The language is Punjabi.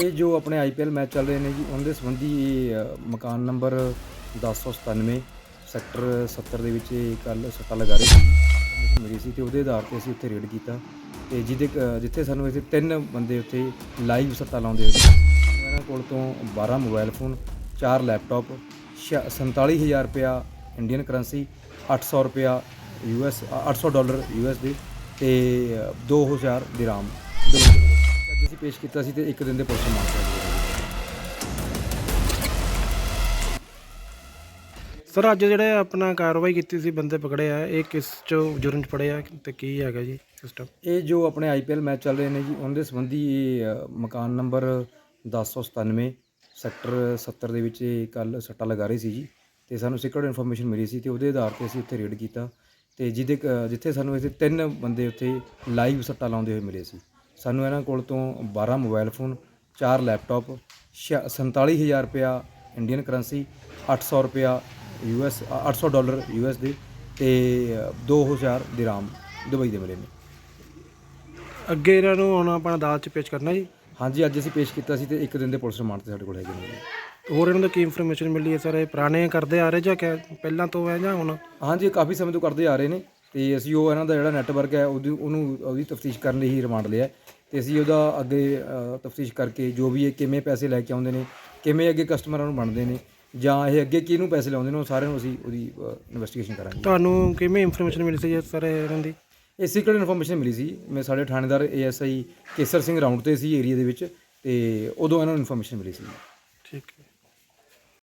ਇਹ ਜੋ ਆਪਣੇ ਆਈਪੀਐਲ ਮੈਚ ਚੱਲ ਰਹੇ ਨੇ ਜੀ ਉਹਨਾਂ ਦੇ ਸੰਬੰਧੀ ਇਹ, ਮਕਾਨ ਨੰਬਰ 1097 ਸੈਕਟਰ 70 ਦੇ ਵਿੱਚ ਕੱਲ ਸੱਟਾ ਲਗਾ ਰਹੇ ਸੀ ਇਨਫੋਰਮੇਸ਼ਨ ਮਿਲੀ ਸੀ ਤੇ ਉਹਦੇ ਆਧਾਰ ਤੇ ਅਸੀਂ ਉੱਥੇ ਰੇਡ ਕੀਤਾ ਤੇ ਜਿਹਦੇ ਕ- ਜਿੱਥੇ ਸਾਨੂੰ ਇੱਥੇ ਤਿੰਨ ਬੰਦੇ ਉੱਥੇ ਲਾਈਵ ਸੱਟਾ ਲਾਉਂਦੇ ਹੋਏ ਇਹਨਾਂ ਕੋਲ ਤੋਂ 12 ਮੋਬਾਈਲ ਫੋਨ 4 ਲੈਪਟਾਪ 47000 ਰੁਪਇਆ ਇੰਡੀਅਨ ਕਰੰਸੀ 800 ਰੁਪਇਆ ਯੂਐਸ 800 ਡਾਲਰ ਯੂਐਸ ਦੇ ਤੇ ਅ, 2000 ਦਿਰਾਮ ਦੋਨੋਂ ਦੇ ਵਿੱਚ। ਅੱਜ ਅਸੀਂ ਪੇਸ਼ ਕੀਤਾ ਸੀ ਤੇ ਇੱਕ ਦਿਨ ਦੇ ਪੁਲਿਸ ਗਿਆ। ਸਰ ਅੱਜ ਜਿਹੜੇ ਆਪਣਾ ਕਾਰਵਾਈ ਕੀਤੀ ਸੀ ਬੰਦੇ ਪਕੜੇ ਆ ਇਹ ਕਿਸ ਚੋਂ ਜੁਰਮ ਚ ਫੜੇ ਆ ਤੇ ਕੀ ਹੈਗਾ ਜੀ ਸਿਸਟਮ ਇਹ ਜੋ ਆਪਣੇ ਆਈਪੀਐਲ ਮੈਚ ਚੱਲ ਰਹੇ ਨੇ ਜੀ ਉਹਨਾਂ ਦੇ ਸੰਬੰਧੀ ਇਹ, ਮਕਾਨ ਨੰਬਰ 1097 ਸੈਕਟਰ 70 ਦੇ ਵਿੱਚ ਕੱਲ ਸੱਟਾ ਲਗਾ ਰਹੇ ਸੀ ਜੀ। ਤੇ ਸਾਨੂੰ ਸਿਕਰਟ ਇਨਫੋਰਮੇਸ਼ਨ ਮਿਲੀ ਸੀ ਤੇ ਉਹਦੇ ਆਧਾਰ ਤੇ ਅਸੀਂ ਉੱਥੇ ਰੇਡ ਕੀਤਾ। ਤੇ ਜਿਹਦੇ ਜਿੱਥੇ ਸਾਨੂੰ ਇੱਥੇ ਤਿੰਨ ਬੰਦੇ ਉੱਥੇ ਲਾਈਵ ਸੱਟਾ ਲਾਉਂਦੇ ਹੋਏ ਮਿਲੇ ਸੀ। ਸਾਨੂੰ ਇਹਨਾਂ ਕੋਲ ਤੋਂ 12 ਮੋਬਾਈਲ ਫੋਨ 4 ਲੈਪਟਾਪ 47000 ਰੁਪਇਆ ਇੰਡੀਅਨ ਕਰੰਸੀ 800 ਰੁਪਇਆ ਯੂਐਸ 800 ਡਾਲਰ ਯੂਐਸ ਦੇ ਤੇ ਅ, 2000 ਦਿਰਾਮ ਦੁਬਈ ਦੇ ਮਿਲੇ ਨੇ। ਅੱਗੇ ਇਹਨਾਂ ਨੂੰ ਹੁਣ ਆਪਣਾ ਅਦਾਲਤ ਚ ਪੇਸ਼ ਕਰਨਾ ਜੀ। ਹਾਂਜੀ ਅੱਜ ਅਸੀਂ ਪੇਸ਼ ਕੀਤਾ ਸੀ ਤੇ ਇੱਕ ਦਿਨ ਦੇ ਪੁਲਿਸ ਰਿਮਾਂਡ ਤੇ ਸਾਡੇ ਕੋਲ ਹੈਗੇ ਨੇ। ਹੋਰ ਇਹਨਾਂ ਦਾ ਕੀ ਇਨਫੋਰਮੇਸ਼ਨ ਮਿਲੀ ਹੈ ਸਰ? ਇਹ ਪੁਰਾਣੇ ਕਰਦੇ ਆ ਰਹੇ ਜਾਂ ਕਿ ਪਹਿਲਾਂ ਤੋਂ ਹੈ ਜਾਂ ਹੁਣ? ਹਾਂਜੀ ਕਾਫੀ ਸਮੇਂ ਤੋਂ ਕਰਦੇ ਆ ਰਹੇ ਨੇ ਤੇ ਅਸੀਂ ਉਹ ਇਹਨਾਂ ਦਾ ਜਿਹੜਾ ਨੈਟਵਰਕ ਹੈ ਉਹਦੀ ਉਹਨੂੰ ਉਹਦੀ ਤਫਤੀਸ਼ ਕਰਨ ਲਈ ਹੀ ਰਿਮਾਂਡ ਲਿਆ ਤੇ ਅਸੀਂ ਉਹਦਾ ਅੱਗੇ ਤਫਤੀਸ਼ ਕਰਕੇ ਜੋ ਵੀ ਇਹ ਕਿਵੇਂ ਪੈਸੇ ਲੈ ਕੇ ਆਉਂਦੇ ਨੇ ਕਿਵੇਂ ਅੱਗੇ ਕਸਟਮਰਾਂ ਨੂੰ ਬਣਦੇ ਨੇ ਜਾਂ ਇਹ ਅੱਗੇ ਕਿਹਨੂੰ ਪੈਸੇ ਲਾਉਂਦੇ ਨੇ ਉਹ ਸਾਰਿਆਂ ਨੂੰ ਅਸੀਂ ਉਹਦੀ ਇਨਵੈਸਟੀਗੇਸ਼ਨ ਕਰਾਂਗੇ। ਤੁਹਾਨੂੰ ਕਿਵੇਂ ਇਨਫੋਰਮੇਸ਼ਨ ਮਿਲੀ ਸੀ ਸਰ ਇਹਨਾਂ ਦੀ? ਇਹ ਸੀਕ੍ਰੇਟ ਇਨਫੋਰਮੇਸ਼ਨ ਮਿਲੀ ਸੀ। ਮੈਂ ਸਾਡੇ ਥਾਣੇਦਾਰ ਏਐਸਆਈ ਕੇਸਰ ਸਿੰਘ ਰਾਉਂਡ ਤੇ ਸੀ ਏਰੀਆ ਦੇ ਵਿੱਚ ਤੇ ਉਦੋਂ ਇਹਨਾਂ ਨੂੰ ਇਨਫੋਰਮੇਸ਼ਨ ਮਿਲੀ ਸੀ। ਠੀਕ ਹੈ।